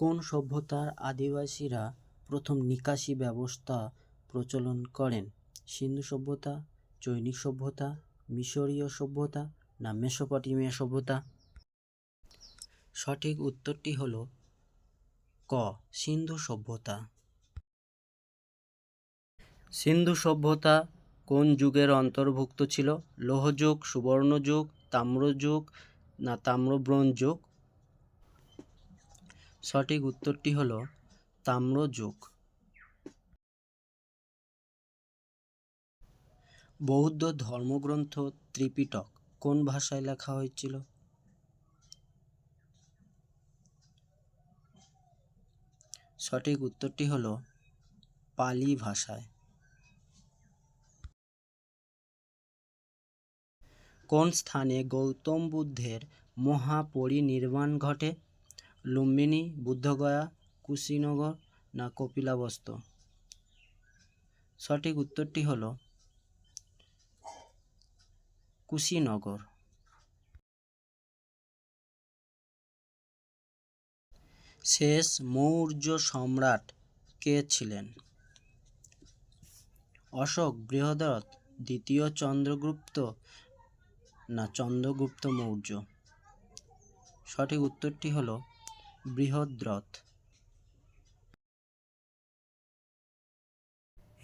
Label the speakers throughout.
Speaker 1: কোন সভ্যতার আদিবাসীরা প্রথম নিকাশি ব্যবস্থা প্রচলন করেন? সিন্ধু সভ্যতা, চৈনিক সভ্যতা, মিশরীয় সভ্যতা না মেসোপটেমিয়া সভ্যতা? সঠিক উত্তরটি হল ক, সিন্ধু সভ্যতা। সিন্ধু সভ্যতা কোন যুগের অন্তর্ভুক্ত ছিল? লৌহযুগ, সুবর্ণযুগ, তাম্রযুগ না তাম্র ব্রোঞ্জ যুগ সঠিক উত্তরটি হলো তাম্রযুগ। বৌদ্ধ ধর্মগ্রন্থ ত্রিপিটক কোন ভাষায় লেখা হয়েছিল? সঠিক উত্তরটি হল পালি ভাষায়। কোন স্থানে গৌতম বুদ্ধের মহাপরিনির্বাণ ঘটে? লুম্বিনী, বুদ্ধগয়া, কুশীনগর না কপিলাবস্ত? সঠিক উত্তরটি হল কুশীনগর। শেষ মৌর্য সম্রাট কে ছিলেন? অশোক বৃহদরথ, দ্বিতীয় চন্দ্রগুপ্ত না চন্দ্রগুপ্ত মৌর্য? সঠিক উত্তরটি হলো বৃহদ্রথ।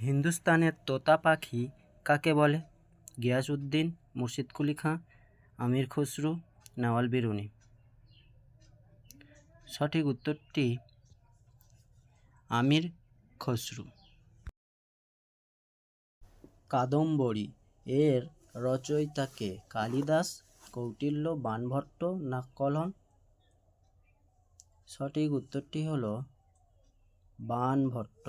Speaker 1: হিন্দুস্তানের তোতা পাখি কাকে বলে? গিয়াসউদ্দিন মুর্শিদ কুলি খাঁ, আমির খসরু, নওয়াল বিরুনি। সঠিক উত্তরটি আমির খসরু। কাদম্বরী এর রচয়িতাকে কালিদাস, কৌটিল্য, বানভট্ট না কলহন সঠিক উত্তরটি হলো বাণভট্ট